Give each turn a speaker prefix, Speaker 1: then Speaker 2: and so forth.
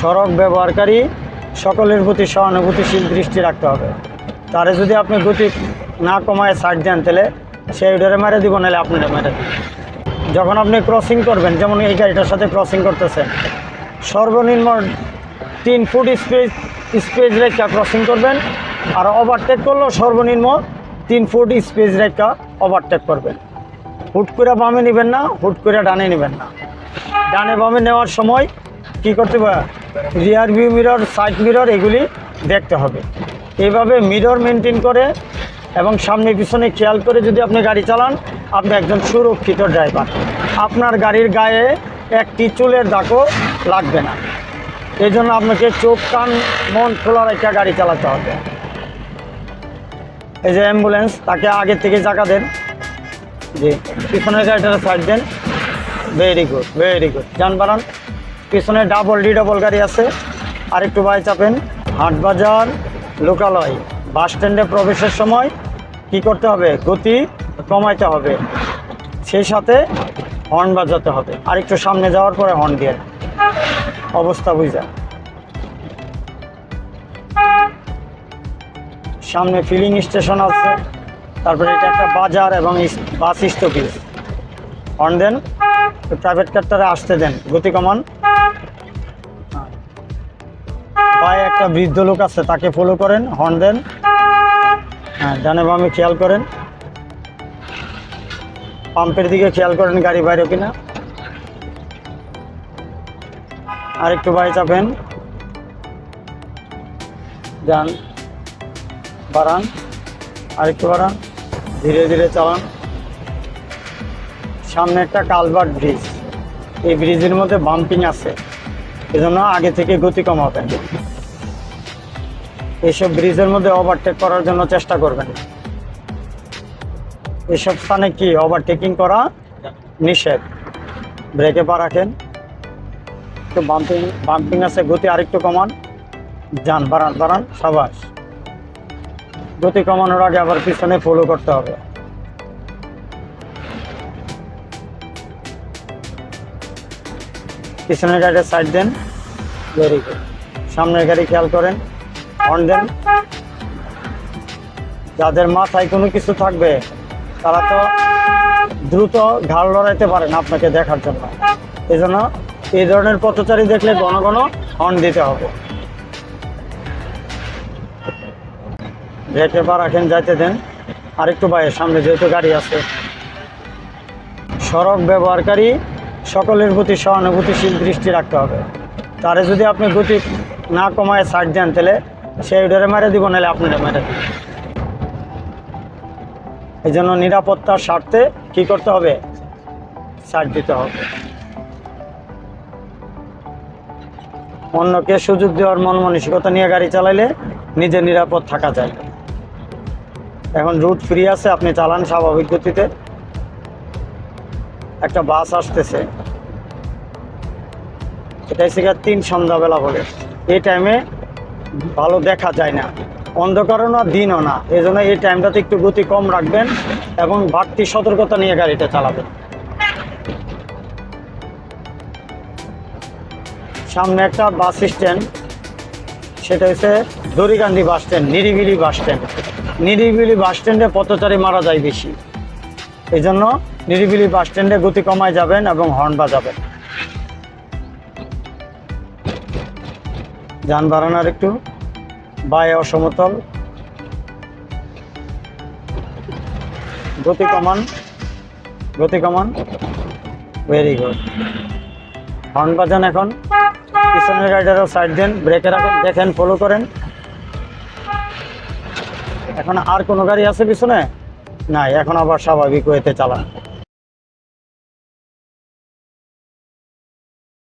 Speaker 1: সড়ক ব্যবহারকারী সকলের প্রতি সহানুভূতিশীল দৃষ্টি রাখতে হবে। তারে যদি আপনি গতি না কমায় সাইড দেন তাহলে সে ওটারে মেরে দিব, নাহলে আপনারা মেরে দিবেন যখন আপনি ক্রসিং করবেন, যেমন এই গাড়িটার সাথে ক্রসিং করতেছেন, সর্বনিম্ন তিন ফুট স্পেস স্পেস রেখা ক্রসিং করবেন আর ওভারটেক করলেও সর্বনিম্ন তিন ফুট স্পেস রেখা ওভারটেক করবেন। হুট করে বামে নেবেন না, হুট করে ডানে নেবেন না। ডানে বামে নেওয়ার সময় কি করতে হবে? Rear view mirror side mirror এগুলি দেখতে হবে। এইভাবে মিরর মেনটেন করে এবং সামনে পিছনে খেয়াল করে যদি আপনি গাড়ি চালান, আপনি একজন সুরক্ষিত ড্রাইভার আপনার গাড়ির গায়ে একটি চুলের দাগও লাগবে না। এই জন্য আপনাকে চোখ, কান, মন খোলা রেখে গাড়ি চালাতে হবে। এই যে অ্যাম্বুলেন্স তাকে আগে থেকে জায়গা দেন। জি, পিছনের গাড়িটা সাইড দেন। ভেরি গুড ভেরি গুড যান বাড়ান পিছনে ডাবল ডি ডাবল গাড়ি আছে। আর একটু বাই চাপেন। হাটবাজার লোকালয়, বাস স্ট্যান্ডে প্রবেশের সময় কি করতে হবে? গতি কমাইতে হবে। সেই সাথে হর্ন বাজাতে হবে। আর একটু সামনে যাওয়ার পরে হর্ন দিয়ে। অবস্থা বুঝা। সামনে ফিলিং স্টেশন আছে। তারপরে এটা একটা বাজার এবং বাস স্টপেজ হর্ন দেন। প্রাইভেট কারটারে আসতে দেন। গতি কমান। পায়ে একটা বৃদ্ধ লোক আছে, তাকে ফলো করেন হর্ন দেন। হ্যাঁ ডানে বামে খেয়াল করেন। পাম্পের দিকে খেয়াল করেন গাড়ি বাইরে কিনা। আর একটু বাইরে চাপেন। যান, বাড়ান আর একটু বাড়ান, ধীরে ধীরে চালান। সামনে একটা কালভার্ট ব্রিজ। এই ব্রিজের মধ্যে বাম্পিং আছে। এজন্য আগে থেকে গতি কমাবেন। এইসব ব্রিজের মধ্যে ওভারটেক করার জন্য চেষ্টা করবেন। এসব স্থানে কি ওভারটেকিং করা নিষেধ? ব্রেকে পা রাখেন। একটু বাম্পিং বাম্পিং আছে, গতি আরেকটু কমান। যান, বাড়ান বাড়ান, সাবাস। গতি কমানোর আগে আবার পিছনে ফলো করতে হবে। পিছনের গাড়ির সাইড দেন। ভেরি গুড সামনের গাড়ি খেয়াল করেন। হর্ন দেন। যাদের মাথায় কোনো কিছু থাকবে, তারা তো দ্রুত ঘাড় লড়াইতে পারেন আপনাকে দেখার জন্য। এই জন্য এই ধরনের পথচারী দেখলে ঘন ঘন হর্ন দিতে হবে। ব্রেকে পা রাখেন, যাইতে দেন। আরেকটু বাইরে, সামনে যেহেতু গাড়ি আছে। সড়ক ব্যবহারকারী সকলের প্রতি সহানুভূতিশীল দৃষ্টি রাখতে হবে। তারে যদি আপনি গতি না কমায় সাইড দেন তাহলে সে ওটারে মেরে দিব, নাহলে আপনারা মেরে দিবেন এই জন্য নিরাপত্তার স্বার্থে কি করতে হবে? সাইড দিতে হবে। অন্যকে সুযোগ দেওয়ার মন মানসিকতা নিয়ে গাড়ি চালাইলে নিজে নিরাপদ থাকা যায়। এখন রুট ফ্রি আছে, আপনি চালান স্বাভাবিক গতিতে। একটা বাস আসতেছে। এটা গিয়ে তিন সন্ধ্যাবেলা বলে এই টাইমে ভালো দেখা যায় না। অন্ধকারও না, দিনও না। এই জন্য এই টাইমটাতে একটু গতি কম রাখবেন এবং বাড়তি সতর্কতা নিয়ে গাড়িটা চালাবেন। সামনে একটা বাস স্ট্যান্ড সেটা হচ্ছে দড়িকান্দি বাস স্ট্যান্ড নিরিবিলি বাস স্ট্যান্ড নিরিবিলি বাস স্ট্যান্ডে পথচারী মারা যায় বেশি। এই জন্য নিরিবিলি বাস স্ট্যান্ডে গতি কমায় যাবেন এবং হর্ন বাজাবেন। যান বাড়ানোর একটু বায়ে অসমতল। গতি কমান গতি কমান। ভেরি গুড হর্ন বাজান এখন। পিছনের গাড়িটারও সাইড দেন, ব্রেকে রাখেন, দেখেন ফলো করেন। এখন আর কোনো গাড়ি আছে পিছনে? নাই এখন আবার স্বাভাবিক হয়েতে চালান